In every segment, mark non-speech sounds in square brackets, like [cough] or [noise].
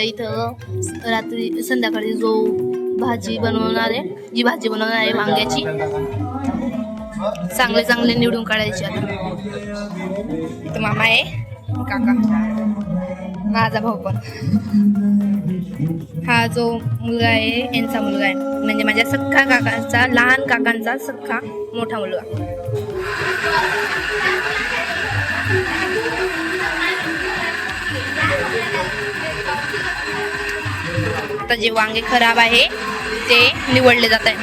इथं रात्री संध्याकाळी जो भाजी बनवणार आहे जी भाजी बनवणार आहे वांग्याची चांगले चांगले निवडून काढायचे आता. इथं मामा आहे काका. माझा भाऊ पण. हा जो मुलगा आहे यांचा मुलगा आहे. म्हणजे माझ्या सख्खा काकांचा लहान काकांचा सख्खा मोठा मुलगा. आता जे वांगे खराब आहे ते निवडले जात आहे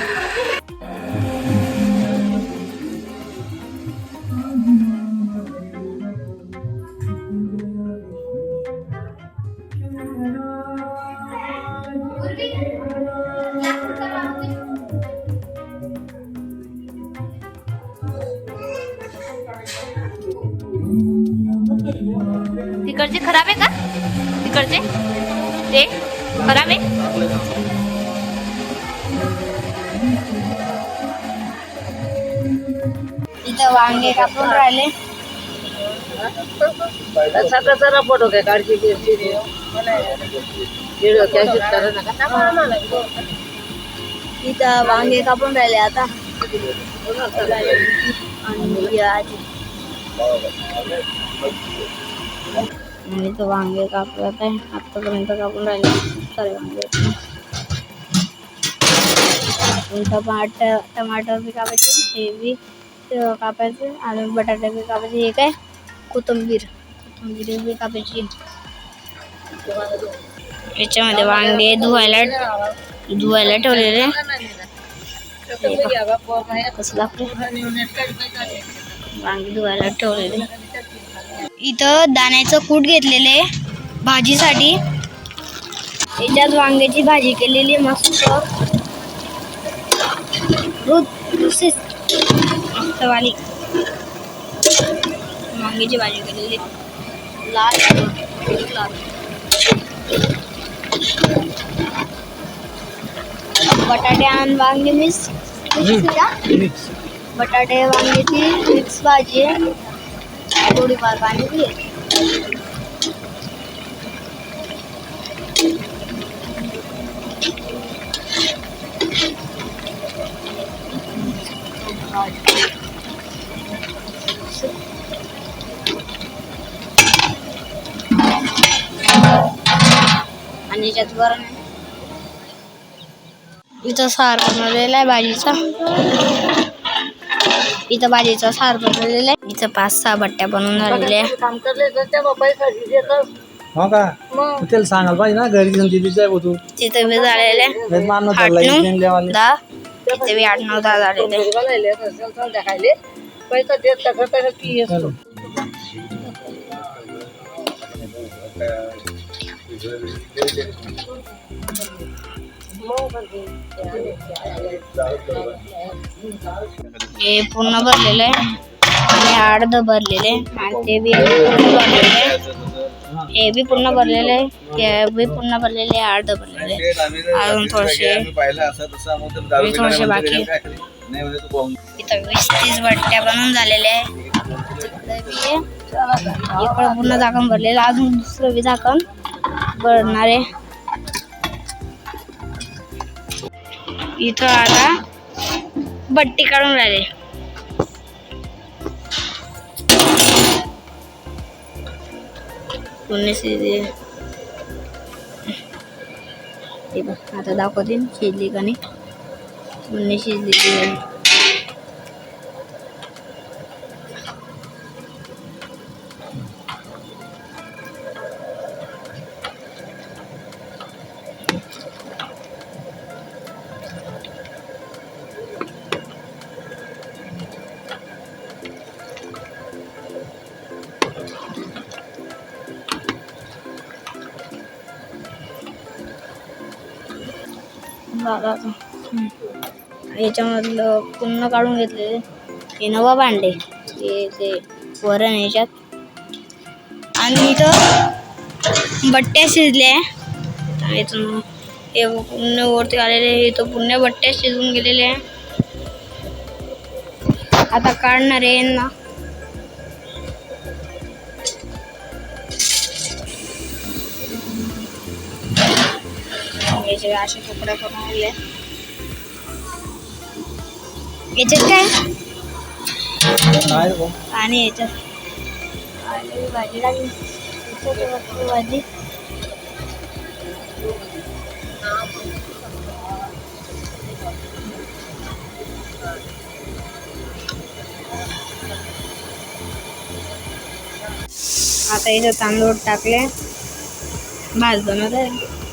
तिकडचे खराब आहे का? तिकडचे? ते? आहे इथं वांगे कापून राहिले. इथं वांगे कापून राहिले आता. आणि आणि तो वांगे कापत आहे. आत्तापर्यंत कापून राहिले सारे वांगे. टमाटर टमाटर बी कापायचे हे बी कापायचे आणि बटाटे बी कापायचे. हे काय? कोथिंबीर. कोथिंबीर बी कापायची. याच्यामध्ये वांगे धुवायला धुवायला ठेवलेले. कसं लागते वांगे धुवायला ठेवलेले. इथं दाण्याचं कूट घेतलेले भाजीसाठी. याच्यात वांग्याची भाजी केलेली मस्त. वांग्याची भाजी केलेली लाल लाल. बटाटे आणि वांगे मिक्स. मिक्स. बटाटे वांग्याची मिक्स भाजी आहे. थोडीफार पाणी घे आणि याच्यात वरण इथं सार बनवलेला आहे भाजीचा. इथं भाजीचा सार बनवलेला आहे. इथं पाच सहा बट्ट्या बनवून झालेल्या आहे. काम करले तर त्या पैसा देतात हो का? तू त्याला सांगायला पाहिजे ना घरी जाऊन तू. तिथं बी झालेले आहे. हेच मारणं आठ नऊ इथून लेवाले. दहा. इथे बी आठ नऊ दहा झालेले आहे. पैसा देत का करता की चलो. हे पूर्ण भरलेलं आहे. आणि अर्ध भरलेले आणि ते बी भरलेले हे बी पूर्ण भरलेले आहे. बी पूर्ण भरलेले अर्ध भरलेले अजून थोडेसे थोडेसे बाकी इथं वीस तीस बट्ट्या बनवून झालेल्या आहे. इकडं पूर्ण झाकण भरलेलं आहे. अजून दुसरं बी झाकण भरणार आहे. इथं आता बट्टी काढून राहिले. आता दाखवते शिजली का नाही. शिजली. शिजलेली याच्यामधलं पूर्ण काढून घेतलेले हे नवा भांडे. हे ते वरण याच्यात. आणि इथं बट्ट्या शिजल्या आणि इथून हे पूर्ण वरती आलेले हे इथं पूर्ण बट्ट्या शिजून गेलेले आहे. आता काढणार आहे यांना. वांग्याचे असे तुकडे करून आणले. याच्यात काय? आणि याच्यात? आलू भाजी लागली. याच्यात भाजी. आता इथं तांदूळ टाकले. भात बनवत आहे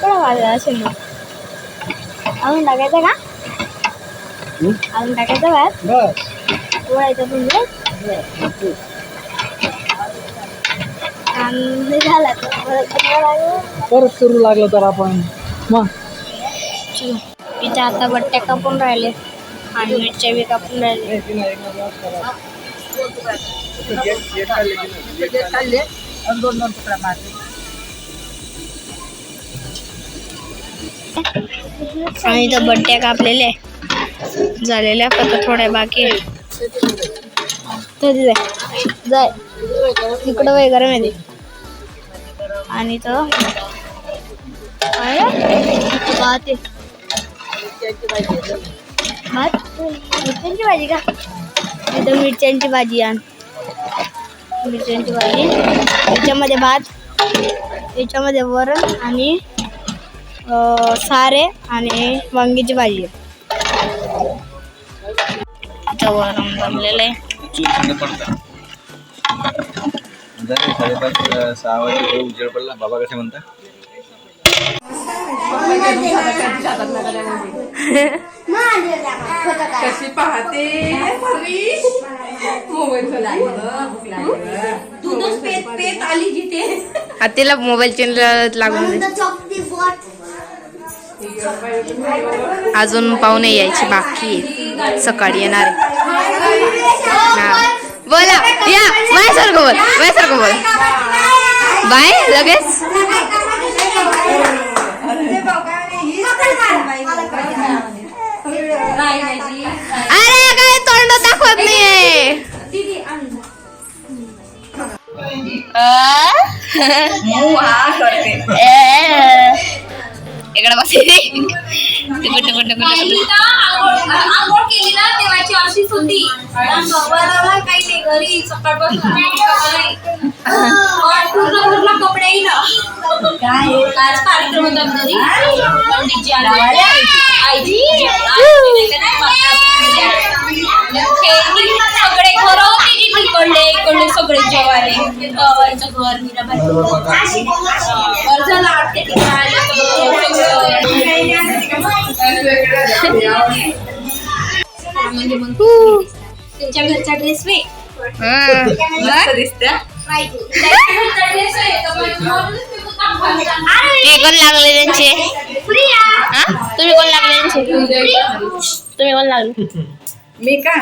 थोडा वाजला असेल ना अजून टाकायचं का हं? अजून टाकायचं भात बस जोडायचं तुमचं आणि झाला तर परत जोडायचं. परत करू लागलं तर आपण मग चलो. इथे आता बट्ट्या कापून राहिले. आणि मिरच्या बी कापून राहिले. काढले आणि दोन दोन तुकडा मारले आणि इथं बट्ट्या कापलेल्या झालेल्या फक्त थोड्या बाकी तरी जाय. तिकडं वगैरे मध्ये आणि तो काय? भात आहे. भात मिरच्यांची भाजी का? इथं मिरच्यांची भाजी आण. मिरच्यांची भाजी. याच्यामध्ये भात याच्यामध्ये वरण आणि सारे आणि वांगीची भाजी वरण जमलेलं आहे. थंड पडतं. झाले साडेपाच सहा वाजे उजेड पडला. बाबा कसे म्हणता कशी पाहते? तिला मोबाईल लागून अजून पाहुणे यायचे बाकी. सकाळी येणार आहे. हा. बोला. या. माझ्यासारखं बोल. माझ्यासारखं बोल. बाय लगेच. अरे काय तोंड दाखवत नाहीये इकडे बस टिकट टिकट टिकट आंघोळ केली ना तेव्हाची अशीच होती. काही नाही घरी सकाळपासून पूर्ण पूर्ण कपडे येईल आज कार्यक्रम होता घरी. पंडितजी आले आईजी सगळे घर होते इकडले सगळे जेवाले घर मीराबाई आले. म्हणजे मग तुमच्या घरचा ड्रेस वे हे कोण लागले त्यांचे? हा? तुम्ही कोण लागले त्यांचे? तुम्ही कोण लागले? मी का?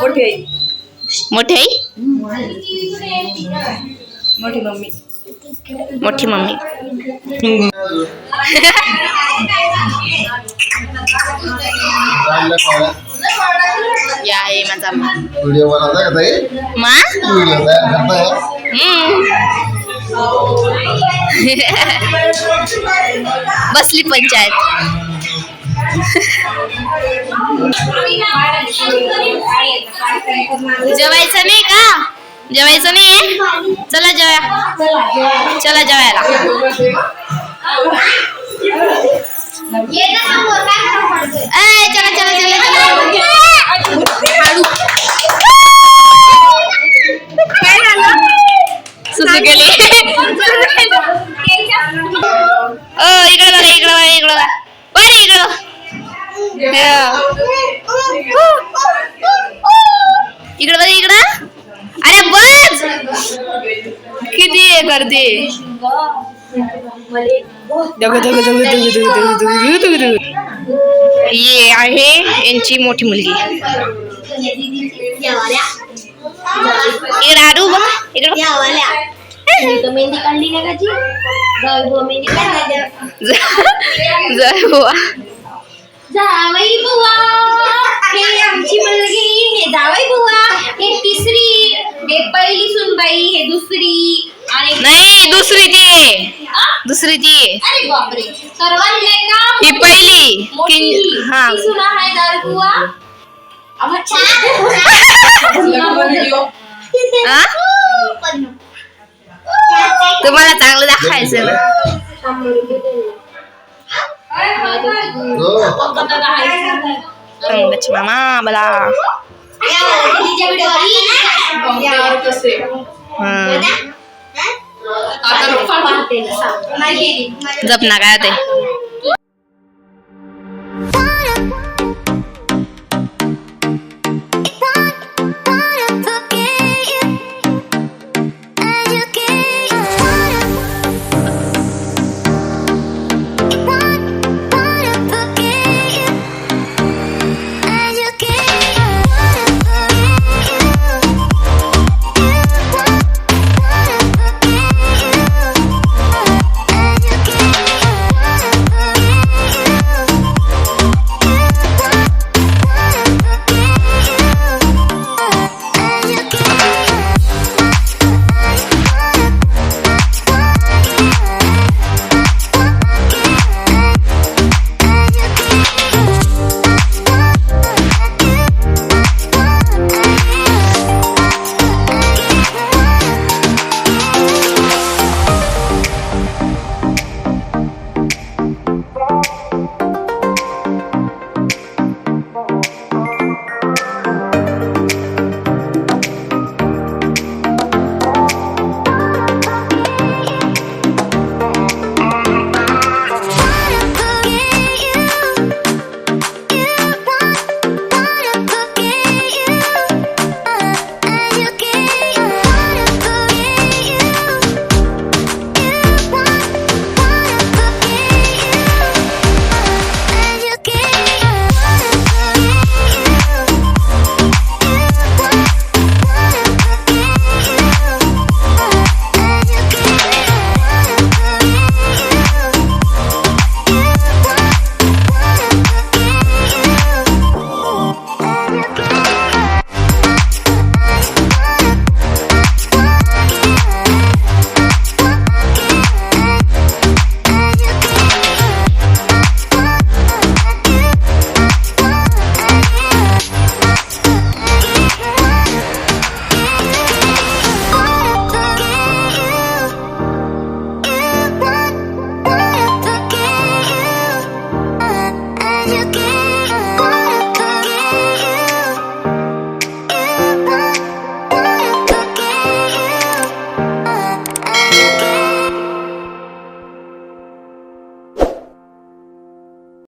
मोठी आई. मोठी आई? मोठी मम्मी. मोठी मम्मी. [laughs] या आहे माझा मा. व्हिडिओ बनवता का ताई? मा? व्हिडिओ तयार करताय? हम्म. [laughs] बसली पंचायत. जेवायचं नाही का? जेवायचं नाही चला जेवा चला जेवायला. ए, ओ इकडे बघा इकडे बघा इकडे बघा. बरं इकडे बघा. हो. बघ इकडं. अरे बस. किती हे करते? ये आहे यांची मोठी मुलगी इकडे आडू बघ इकडे मी तर मेहंदी काढली नाही का जी जाऊ बुवा मेहंदी काढायची जय बुवा जावई बुवा हे आमची मुलगी हे जावई बुवा हे तिसरी हे पहिली सुनबाई हे दुसरी नाही दुसरी ती? दुसरी ती आहे. अरे बापरे सर्वात नाही का ही पहिली मोठी किं हा ती सुना हा? तुम्हाला चांगलं दाखवायचं ना हो. पंकज मामा मला हं. जपना काय ते?